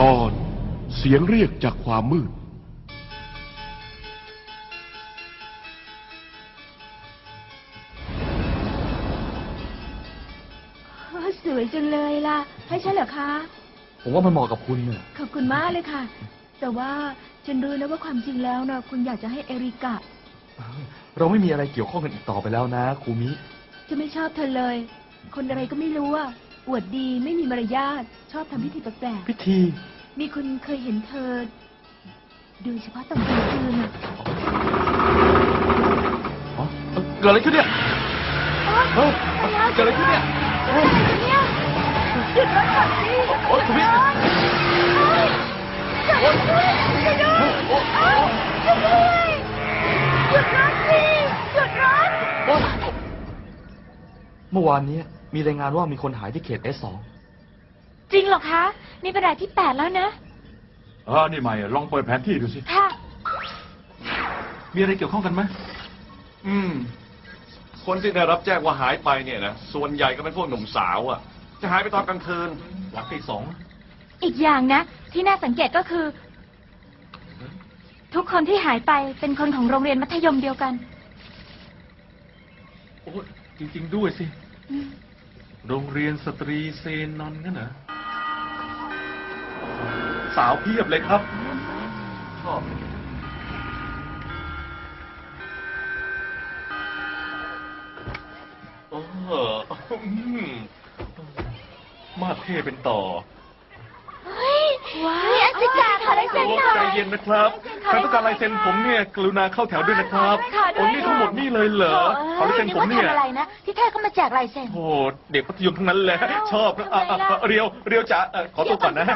ตอนเสียงเรียกจากความมืด โอ้สวยจังเลยล่ะ ให้ฉันเหรอคะ ผมว่ามันเหมาะกับคุณเนี่ยขอบคุณมากเลยค่ะ แต่ว่าฉันรู้นะว่าความจริงแล้วนะคุณอยากจะให้เอริกะเราไม่มีอะไรเกี่ยวข้องกันอีกต่อไปแล้วนะครูมิ จะไม่ชอบเธอเลย คนอะไรก็ไม่รู้อะ อวดดีไม่มีมารยาทชอบทำพิธีแปลกพิธี ๆมีคนเคยเห็นเธอโดยเฉพาะตอนกลางคืนอะอ๋อเอ่อเกิดอะไรขึ้นเนี่ยเฮ้ยเกิดอะไรขึ้นเนี่ยเนี่ยหยุดรถก่อนสิ โอ๊ยครูมิ หยุดด้วยหยุดด้วยเอ้าหยุดด้วยหยุดรถสิหยุดรถ โอ๊ย เมื่อวานนี้มีรายงานว่ามีคนหายที่เขต S2 จริงเหรอคะ นี่เป็นรายที่แปดแล้วนะอ่านี่ใหม่ ลองเปิดแผนที่ดูสิ ค่ะ มีอะไรเกี่ยวข้องกันไหมอืม คนที่ได้รับแจ้งว่าหายไปเนี่ยนะ ส่วนใหญ่ก็เป็นพวกหนุ่มสาวอะ่ะ จะหายไปตอนกลางคืน หลักที่สอง อีกอย่างนะ ที่น่าสังเกตก็คือ ทุกคนที่หายไปเป็นคนของโรงเรียนมัธยมเดียวกัน โอ้ยจริง ๆ ด้วยสิ โรงเรียนสตรีเซนนอนกันเหรอสาวเพียบเลยครับ ชอบเอออืมมาเท่เป็นต่อเฮ้ยว้าวนี่อาจารย์ขอลายเซ็นโอ้หน่อยใจเย็นนะครับใครต้องการลายเซ็นผมเนี่ย กรุณาเข้าแถวด้วยนะครับค่ะด้วยโอ้นี่ทั้งหมดนี่เลยเหรอขอลายเซ็นผมเนี่ยทำอะไรนะที่แท้ ก็มาแจกลายเซ็น โอ้เด็กมัธยมทั้งนั้นแหละอ้าวชอบนะอะอะทำไมล่ะเรียวเรียวจ๋าเอ่อขอตัวก่อนนะ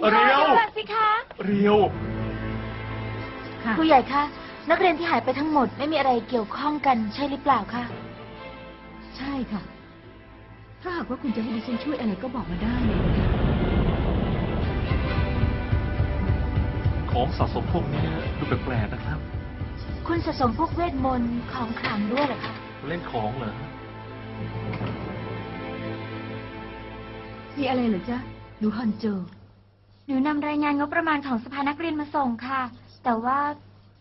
เอ่อเรียวก่อนสิคะเรียว ครูใหญ่คะ นักเรียนที่หายไปทั้งหมดไม่มีอะไรเกี่ยวข้องกันใช่หรือเปล่าคะ ใช่ค่ะ ถ้าหากว่าคุณจะให้ดิฉันช่วยอะไรก็บอกมาได้เลยนะคะ ของสะสมพวกนี้ดูแปลกๆนะครับ คุณสะสมพวกเวทมนต์ของขลังด้วยเหรอคะ เล่นของเหรอ มีอะไรเหรอจ๊ะหนูฮันโจ หนูนำรายงานงบประมาณของสภานักเรียนมาส่งค่ะ แต่ว่า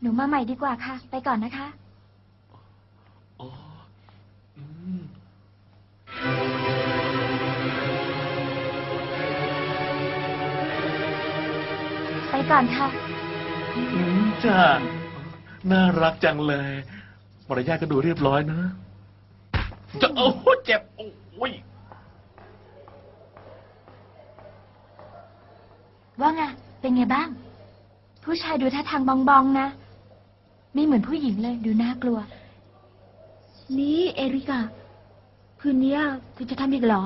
หนูมาใหม่ดีกว่าค่ะ ไปก่อนนะคะ อ๋ออืมไปก่อนค่ะ อืมจ้าน่ารักจังเลยมารยาทก็ดูเรียบร้อยนะ จะโอ้โหเจ็บ โอ้ยว่าไง เป็นไงบ้าง ผู้ชายดูท่าทางบองบองๆนะ ไม่เหมือนผู้หญิงเลย ดูน่ากลัว นี่เอริกาคืนเนี้ยเธอจะทำอีกเหรอ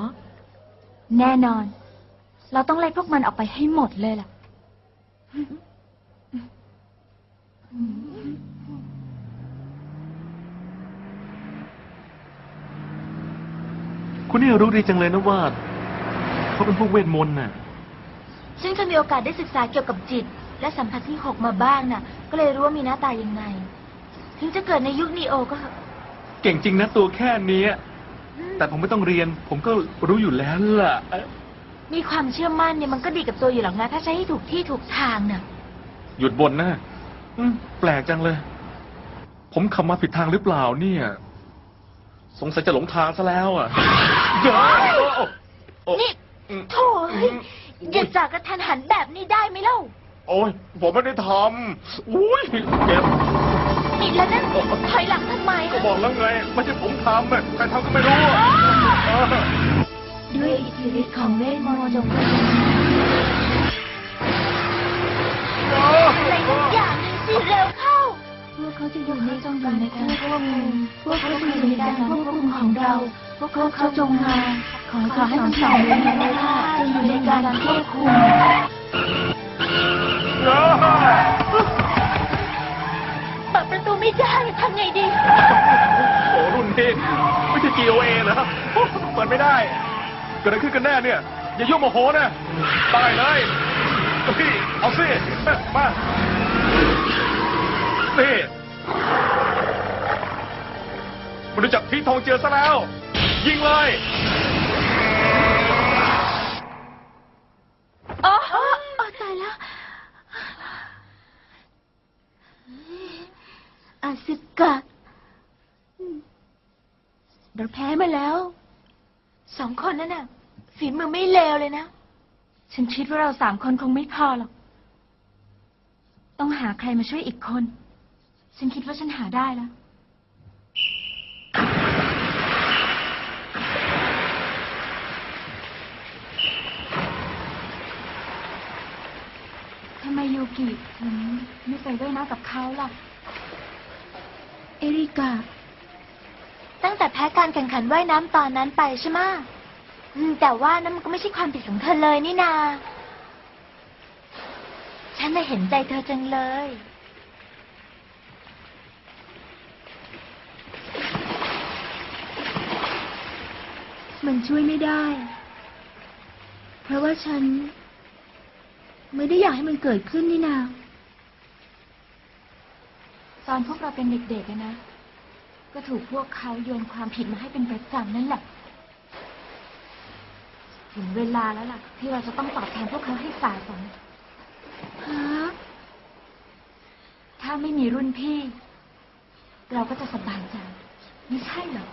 แน่นอน เราต้องไล่พวกมันออกไปให้หมดเลยล่ะ คุณนี่รู้ดีจังเลยนะว่าเขาเป็นพวกเวทมนต์น่ะซึ่งเคยมีโอกาสได้ศึกษาเกี่ยวกับจิต และสัมผัสที่หกมาบ้างน่ะ ก็เลยรู้ว่ามีหน้าตายังไง ถึงจะเกิดในยุคนีโอก็เถอะเก่งจริงนะตัวแค่เนี้ยแต่ผมไม่ต้องเรียน ผมก็รู้อยู่แล้วล่ะเอ๊ะมีความเชื่อมั่นเนี่ยมันก็ดีกับตัวอยู่หรอกนะถ้าใช้ให้ถูกที่ถูกทางน่ะ หยุดบ่นนะอืมแปลกจังเลย ผมขับมาผิดทางหรือเปล่าเนี่ย สงสัยจะหลงทางซะแล้วอะเดี๋ยวโอ้โอ้นี่อืมโถ่เอ้ยอย่าจากกระทันหันแบบนี้ได้ไหมเล่า โอ้ยผมไม่ได้ทำอุ้ยเจ็บ นี่แล้วนั่นถอยหลังทำไมก็บอกแล้วไง ไม่ใช่ผมทำอะใครทำก็ไม่รู้อะเออด้วยอิทธิฤทธิ์ของเวทมนต์จงเป็นอะไรสักอย่าง เขาจะอยู่ในจงอยู่ในการควบคุมพวกเขาจะอยู่ในการควบคุมของเรา พวกเขาจงมา ขอขอให้ทั้งสองเวลาจะอยู่ในการควบคุมเปิดประตูไม่ได้ทำไงดี โอ้รุ่นนี้ไม่ใช่ GOA เหรอเปิดไม่ได้ เกิดอะไรขึ้นกันแน่เนี่ย อย่ายุ่งโมโหนะตายเลยพี่เอาสิมานี่ มันรู้จักพี่ทองเจือซะแล้ว ยิงเลย อ๋ออ๋อตายแล้วอาสึกะอืมเราแพ้มาแล้ว สองคนนั่นน่ะ ฝีมือไม่เลวเลยนะ ฉันคิดว่าเราสามคนคงไม่พอหรอก ต้องหาใครมาช่วยอีกคน ฉันคิดว่าฉันหาได้แล้ว กิถึงไม่ไปด้วยน้ำกับเขาล่ะ เอริกา ตั้งแต่แพ้การแข่งขันว่ายน้ำตอนนั้นไปใช่ไหมะอืมแต่ว่านั่นมันก็ไม่ใช่ความผิดของเธอเลยนี่นา ฉันน่ะเห็นใจเธอจังเลย มันช่วยไม่ได้ เพราะว่าฉัน ไม่ได้อยากให้มันเกิดขึ้นนี่นา ตอนพวกเราเป็นเด็กๆอะนะ ก็ถูกพวกเขาโยนความผิดมาให้เป็นประจำนั่นแหละ ถึงเวลาแล้วล่ะ ที่เราจะต้องตอบแทนพวกเขาให้สาสมฮะถ้าไม่มีรุ่นพี่ เราก็จะสบายใจไม่ใช่เหรอ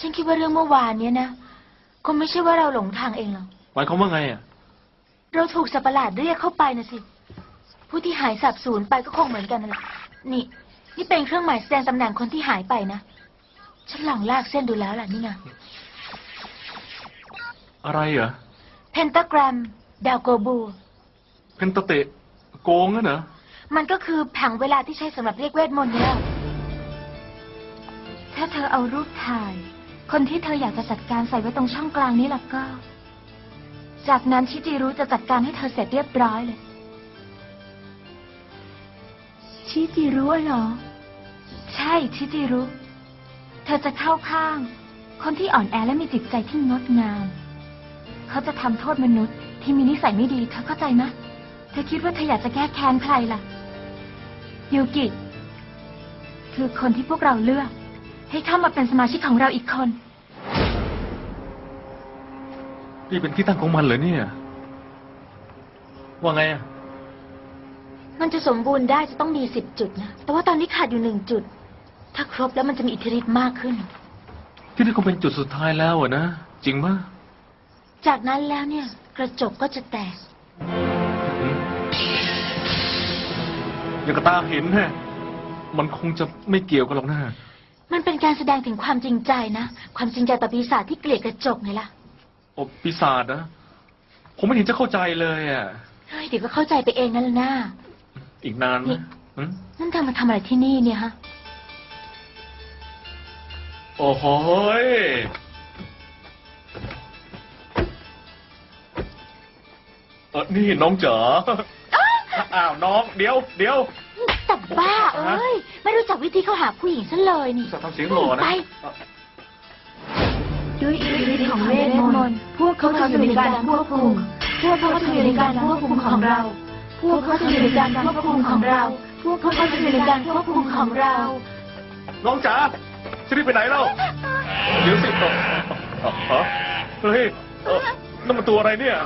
ฉันคิดว่าเรื่องเมื่อวานเนี้ยนะคงไม่ใช่ว่าเราหลงทางเองหรอกหมายความว่าไงอะ เราถูกสัตว์ประหลาดเรียกเข้าไปนะสิ ผู้ที่หายสาบสูญไปก็คงเหมือนกันนั่นแหละนี่ นี่เป็นเครื่องหมายแสดงตำแหน่งคนที่หายไปนะ ฉันหลังลากเส้นดูแล้วล่ะนี่นะอะไรเหรอ เพนตากรม ดาวโกบู เพนตะเตะโกงนั่นเหรอมันก็คือผังเวลาที่ใช้สำหรับเรียกเวทมนต์เนี่ยถ้าเธอเอารูปถ่าย คนที่เธออยากจะจัดการใส่ไว้ตรงช่องกลางนี้ล่ะก็ จากนั้นชิจิรุจะจัดการให้เธอเสร็จเรียบร้อยเลย ชิจิรุเหรอ ใช่ชิจิรุ เธอจะเข้าข้าง คนที่อ่อนแอและมีจิตใจที่งดงาม เขาจะทำโทษมนุษย์ ที่มีนิสัยไม่ดีเธอเข้าใจไหมเธอคิดว่าเธออยากจะแก้แค้นใครล่ะ ยูกิ คือคนที่พวกเราเลือก ให้เข้ามาเป็นสมาชิกของเราอีกคน นี่เป็นที่ตั้งของมันเหรอเนี่ย ว่าไงอะมันจะสมบูรณ์ได้จะต้องมีสิบจุดนะ แต่ว่าตอนนี้ขาดอยู่หนึ่งจุด ถ้าครบแล้วมันจะมีอิทธิฤทธิ์มากขึ้น ที่นี่คงเป็นจุดสุดท้ายแล้วอะนะ จริงปะจากนั้นแล้วเนี่ย กระจกก็จะแตก อืมอย่างกระตาเห็นแฮะมันคงจะไม่เกี่ยวกันหรอกนะ มันเป็นการแสดงถึงความจริงใจนะ ความจริงใจต่อปีศาจที่เกลียดกระจกไงล่ะโอปีศาจนะ ผมไม่เห็นจะเข้าใจเลยอะ เฮ้ยเดี๋ยวก็เข้าใจไปเองนั่นแหละนะอีกนานไหมนี่อืมนั่นเธอมาทำอะไรที่นี่เนี่ยฮะ โอ้โหยเออนี่น้องจ๋าอ้าวน้อง เดี๋ยว เดี๋ยว แต่บ้าเอ้ย ไม่รู้จักวิธีเข้าหาผู้หญิงซะเลยนี่จะทำเสียงหล่อนะ ไป ด้วยอิทธิฤทธิ์ของเวทมนต์พวกเขาจะอยู่ในการควบคุม พวกเขาจะอยู่ในการควบคุมของเรา พวกเขาจะอยู่ในการควบคุมของเรา พวกเขาจะอยู่ในการควบคุมของเรา น้องจ๋าจะรีบไปไหนเล่าเดี๋ยวสิเอ่อเอ่อเอ่อเฮ้ยเอ่อนั่นมันตัวอะไรเนี่ย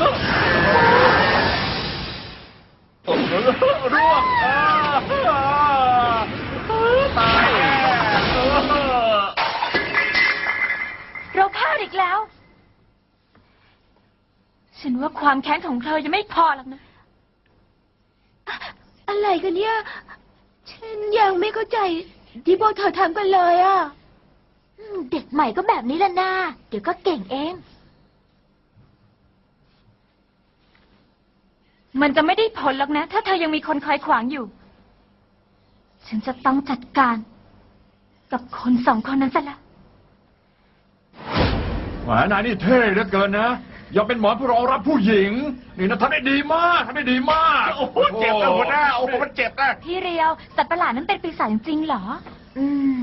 ร่วงอ่าอ่าตายแน่เออเราพลาดอีกแล้ว ฉันว่าความแค้นของเธอยังไม่พอหรอกนะ อะไรกันเนี่ย ฉันยังไม่เข้าใจ ที่พวกเธอทำกันเลยอะอืมเด็กใหม่ก็แบบนี้แหละนาเดี๋ยวก็เก่งเอง มันจะไม่ได้ผลหรอกนะ ถ้าเธอยังมีคนคอยขวางอยู่ ฉันจะต้องจัดการ กับคนสองคนนั้นซะละ แหมนายนี่เท่เหลือเกินนะยอมเป็นหมอเพื่อรองรับผู้หญิง นี่นะทำได้ดีมากทำได้ดีมากโอ้โหเจ็บนะหัวหน้าโอ้โหมันเจ็บนะพี่เรียว สัตว์ประหลาดนั้นเป็นปีศาจจริงๆเหรอ อืม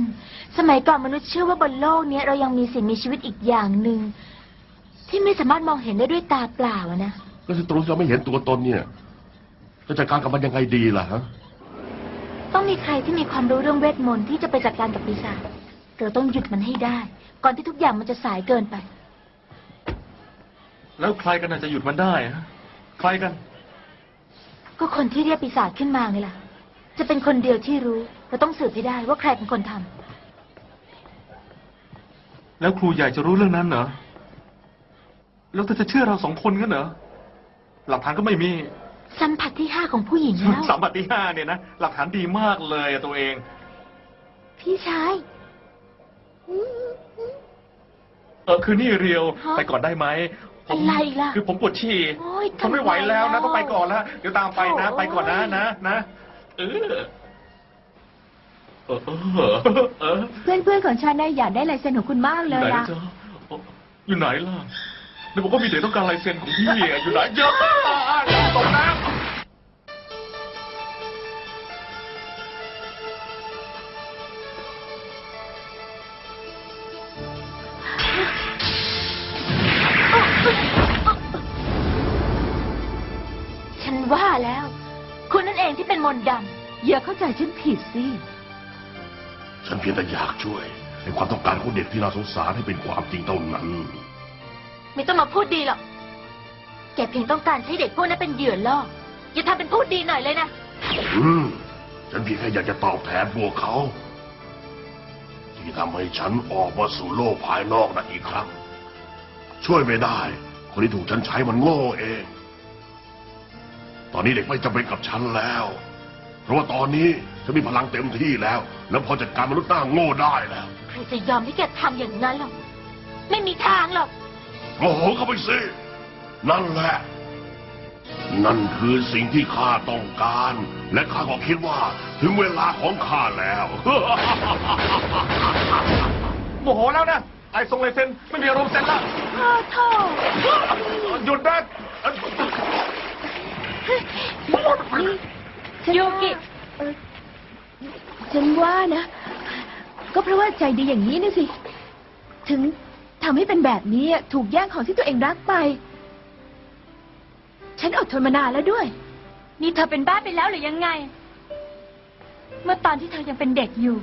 สมัยก่อนมนุษย์เชื่อว่าบนโลกเนี้ยเรายังมีสิ่งมีชีวิตอีกอย่างหนึ่งที่ไม่สามารถมองเห็นได้ด้วยตาเปล่าอะนะ แล้วศัตรูที่เราไม่เห็นตัวตนเนี่ยจะจัดการกับมันยังไงดีล่ะฮะถต้องมีใครที่มีความรู้เรื่องเวทมนต์ที่จะไปจัดการกับปีศาจเราต้องหยุดมันให้ได้ ก่อนที่ทุกอย่างมันจะสายเกินไป แล้วใครกันน่ะจะหยุดมันได้ฮะใครกัน ก็คนที่เรียกปีศาจขึ้นมาไงล่ะ จะเป็นคนเดียวที่รู้ เราต้องสืบให้ได้ว่าใครเป็นคนทำแล้วครูใหญ่จะรู้เรื่องนั้นเหรอ แล้วเธอจะเชื่อเราสองคนกันเหรอ หลักฐานก็ไม่มีสัมผัสที่ห้าของผู้หญิงแล้วสามบัติห้าเนี่ยนะหลักฐานดีมากเลยอะตัวเอง พี่ชายเออคือนี่เรียวฮะไปก่อนได้ไหมผมอะไรล่ะคือผมปวดฉี่โอ๊ยทนไม่ไหวแล้วนะทำไมต้องไปก่อนแล้วเดี๋ยวตามไปนะโถ่ ไปก่อนนะนะนะเออเออเออเออเพื่อนๆของฉันน่ะอยากได้ลายเซ็นของคุณมากอเลยู่ไหนยล่ะอะจ๊ะอยู่ไหนล่ะ เดี๋ยวบอกว่ามีเด็กต้องการลายเซ็นของพี่อะอยู่ไหนเยอะตกน้ำ ฉันว่าแล้ว คุณนั่นเองที่เป็นมนต์ดอย่าเข้าใจฉันผิดสิ ฉันเพียงแต่อยากช่วยในความต้องการของเด็กที่น่าสงสารให้เป็นความจริงเท่านั้น ไม่ต้องมาพูดดีหรอก แกเพียงต้องการใช้เด็กพวกนั้นเป็นเหยื่อล่อ อย่าทำเป็นพูดดีหน่อยเลยนะ อืมฉันเพียงแค่อยากจะตอบแทนพวกเขา ที่ทำให้ฉันออกมาสู่โลกภายนอกนั้นอีกครั้ง ช่วยไม่ได้ คนที่ถูกฉันใช้มันโง่เอง ตอนนี้เด็กไม่จำเป็นกับฉันแล้ว เพราะว่าตอนนี้ฉันมีพลังเต็มที่แล้ว แล้วพอจัดการมนุษย์หน้าโง่ได้แล้ว ใครจะยอมให้แกทำอย่างนั้นหรอก ไม่มีทางหรอก โมโหเข้าไปสิ นั่นแหละ นั่นคือสิ่งที่ข้าต้องการ และข้าก็คิดว่าถึงเวลาของข้าแล้ว โมโหแล้วนะ ไอ้ทรงลายเซ็นไม่มีอารมณ์เซ็นละพ่อโทษหยุดนะโยกิฉันว่านะ ก็เพราะว่าใจดีอย่างนี้นะสิ ถึง ทำให้เป็นแบบนี้ถูกแย่งของที่ตัวเองรักไป ฉันอดทนมานานแล้วด้วย นี่เธอเป็นบ้าไปแล้วหรือยังไง เมื่อตอนที่เธอยังเป็นเด็กอยู่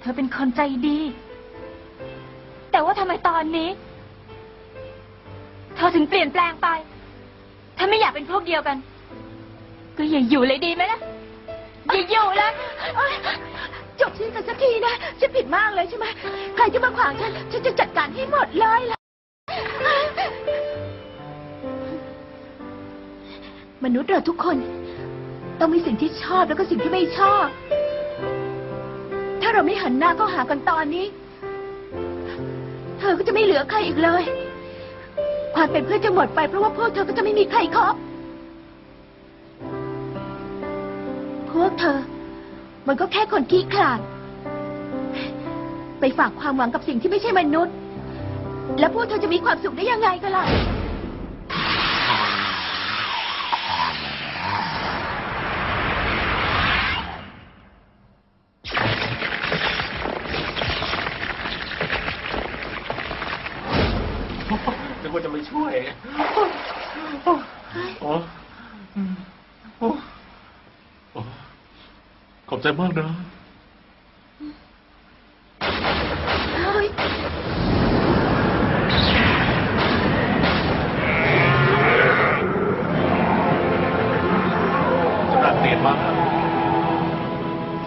เธอเป็นคนใจดี แต่ว่าทำไมตอนนี้ เธอถึงเปลี่ยนแปลงไป ถ้าไม่อยากเป็นพวกเดียวกัน ก็อย่าอยู่เลยดีไหมล่ะ อย่าอยู่เลย จบสิ้นกันสักทีนะ ฉันผิดมากเลยใช่ไหม ใครที่มาขวางฉัน ฉันจะจัดการให้หมดเลยล่ะ มนุษย์เราทุกคน ต้องมีสิ่งที่ชอบแล้วก็สิ่งที่ไม่ชอบ ถ้าเราไม่หันหน้าเข้าหากันตอนนี้ เธอก็จะไม่เหลือใครอีกเลย ความเป็นเพื่อนจะหมดไปเพราะว่าพวกเธอก็จะไม่มีใครคบพวกเธอ มันก็แค่คนขี้ขลาด ไปฝากความหวังกับสิ่งที่ไม่ใช่มนุษย์ แล้วพวกเธอจะมีความสุขได้ยังไงกันล่ะ นึกว่าจะไม่ช่วยโอ้โอ้โอ้ขอบ ใจมากนะจะน่าเกลียดมากนะ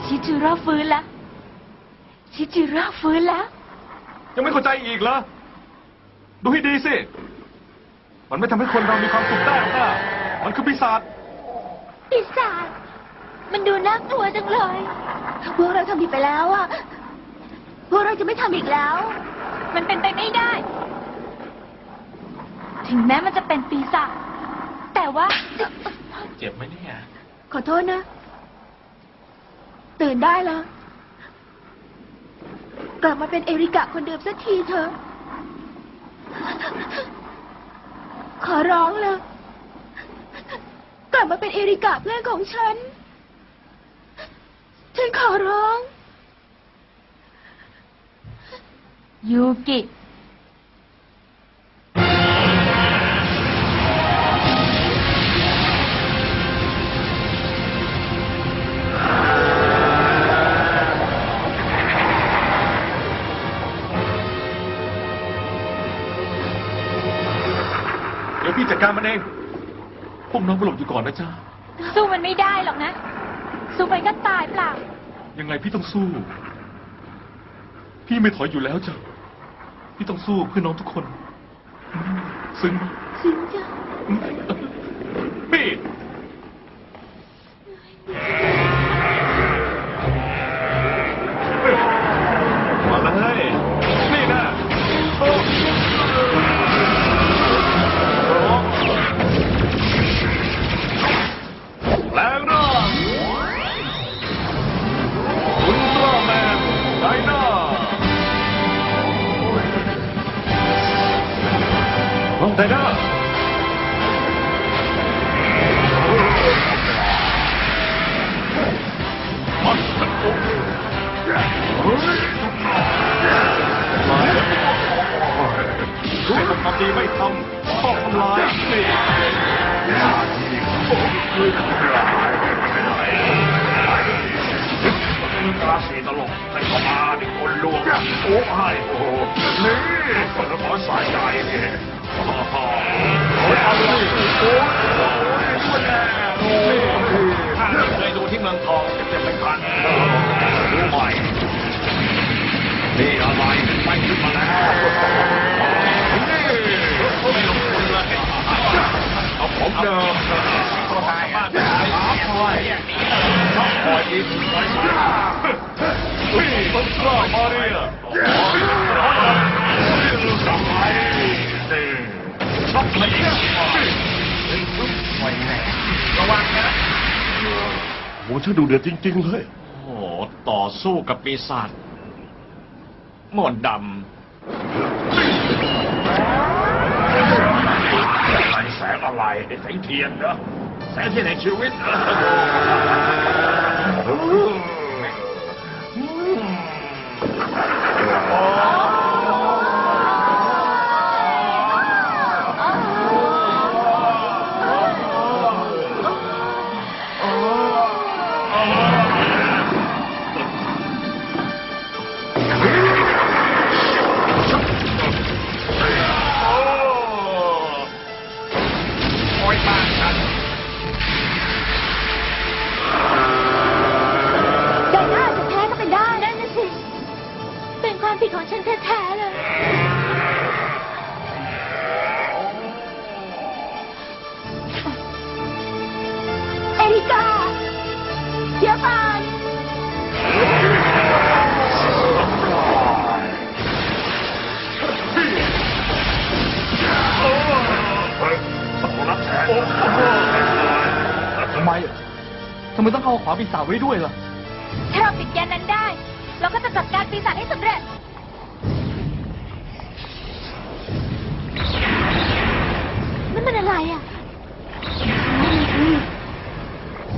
ชิจิโร่ฟื้นแล้ว ชิจิโร่ฟื้นแล้ว ยังไม่เข้าใจอีกเหรอ ดูให้ดีสิ มันไม่ทำให้คนเรามีความสุขได้หรอกนะมันคือปีศาจ ปีศาจ มันดูน่ากลัวจังเลยพวกเราทำผิดไปแล้วอะพวกเราจะไม่ทำอีกแล้ว มันเป็นไปไม่ได้ ถึงแม้มันจะเป็นปีศาจแต่ว่า เจ็บไหมเนี่ยขอโทษนะ ตื่นได้แล้ว กลับมาเป็นเอริกะคนเดิมสักทีเถอะ ขอร้องเลย กลับมาเป็นเอริกะเพื่อนของฉัน ฉันขอร้อง ยูกิ เดี๋ยวพี่จัดการมันเอง พวกน้องไปหลบอยู่ก่อนนะจ้าสู้มันไม่ได้หรอกนะ สู้ไปก็ตายเปล่า ยังไงพี่ต้องสู้ พี่ไม่ถอยอยู่แล้วจ้ะ พี่ต้องสู้เพื่อน้องทุกคนอืมซึ้งไหมซึ้งจ้ะำความดีไม่ทำชอบทำลายนี่ตาสีตลกให้เข้ามาดิคนลวงโอ้ให้โอ้โหนี่คนละหมอสายใจเนี่ยโอ้โหโอ้ยเอาเลยโอ้ยโอ้ยคนแน่โอ้ยข้าไม่เคยดูที่เมืองทองจะไม่ทันรู้ไหมนี่อะไรเป็นไปขึ้นมาแล้วนี่ไม่ลงทุน เอาผมเดิมก็ได้บ้านไปหาคอยชอบคอยอีกคอยมาพี่ต้องกล้ามาเนี่ยทำไมนี่ชอบไหมเนี่ยระวังนะโหช่างดูเดือดจริง ๆ เลย โอ้ต่อสู้กับปีศาจมนดอะไรแสงอะไรแสงเทียนเหรอแสงเทียนแห่งชีวิตเหรอโทำไมอะทำไมต้องเข้าขวาปีศาจไว้ด้วยล่ะ ถ้าเราปิดยันนั้นได้ เราก็จะจัดการปีศาจให้สำเร็จ นั่นมันอะไรอะ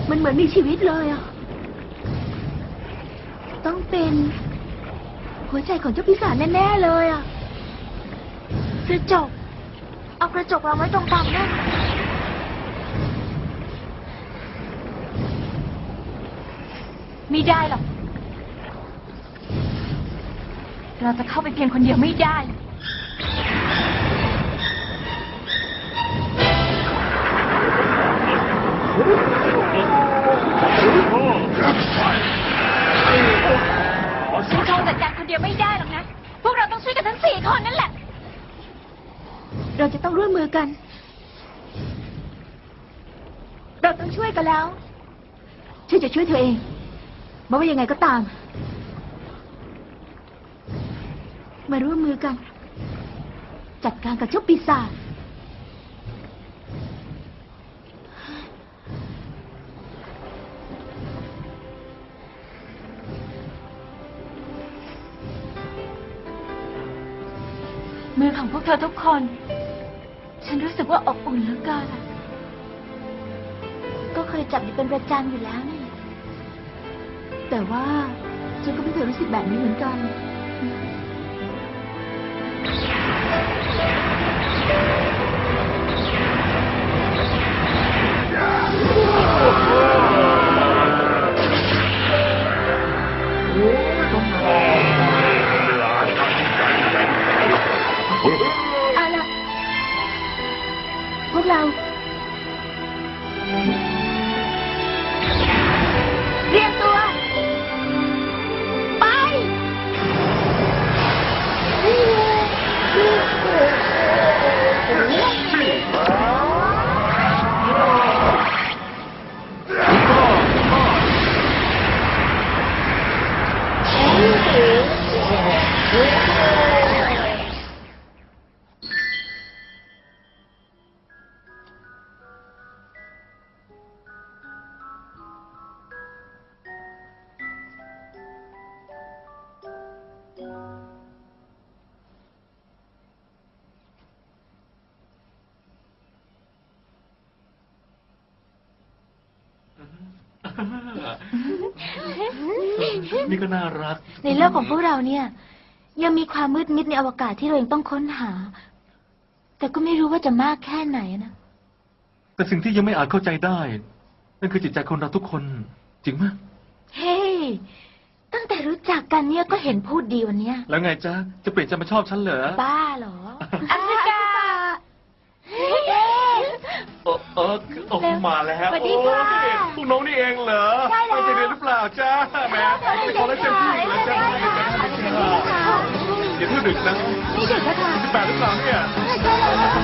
มันเหมือนมีชีวิตเลยอะ ต้องเป็น หัวใจของเจ้าปีศาจแน่ ๆ เลยอะกระจก เอากระจกวางไว้ตรงกลางนั่น ไม่ได้หรอก เราจะเข้าไปเพียงคนเดียวไม่ได้ ฉันคงจัดการคนเดียวไม่ได้หรอกนะ พวกเราต้องช่วยกันทั้งสี่คนนั่นแหละ เราจะต้องร่วมมือกัน เราต้องช่วยกันแล้วฉันจะช่วยเธอเอง ไม่ว่ายังไงก็ตาม มาร่วมมือกัน จัดการกับเจ้าปีศาจมือของพวกเธอทุกคน ฉันรู้สึกว่าอบอุ่นเหลือเกินอะก็เคยจับอยู่เป็นประจำอยู่แล้วนี่ แต่ว่าฉันก็ไม่เคยรู้สึกแบบนี้เหมือนกัน เอาล่ะวกเรา นี่ก็น่ารัก ในโลกของพวกเราเนี่ย ยังมีความมืดมิดในอวกาศที่เรายังต้องค้นหา แต่ก็ไม่รู้ว่าจะมากแค่ไหนนะแต่สิ่งที่ยังไม่อาจเข้าใจได้ นั่นคือจิตใจคนเราทุกคน จริงไหมเฮ้ตั้งแต่รู้จักกันเนี่ยก็เห็นพูดดีวันเนี้ยแล้วไงจ๊ะ จะเปลี่ยนใจมาชอบฉันเหรอ บ้าเหรอ แอฟริกาเออเออโอ้เร็วมาแล้วสวัสดีค่ะโอ้ยพวกน้องนี่เองเหรอใช่แล้ว ไปเรียนหรือเปล่าจ้าแหม่ไปขอแล้วเต็มที่เลยจ้าอย่าเพิ่งดึกนะนี่เด็กนะคะสิบแปดหรือเปล่าเนี่ย ใช่แล้ว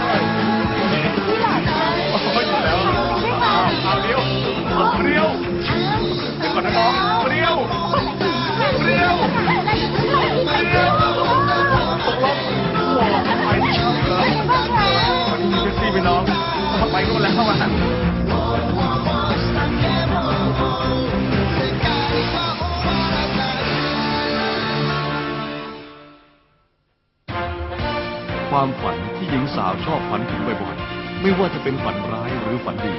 สาวชอบฝันถึงบ่อยๆ ไม่ว่าจะเป็นฝันร้ายหรือฝันดี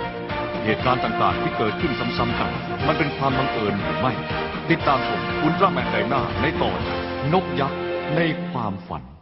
เหตุการณ์ต่างๆ ที่เกิดขึ้นซ้ำๆกัน มันเป็นความบังเอิญหรือไม่ ติดตามชมอุลตร้าแมนไดนาในตอน นกยักษ์ในความฝัน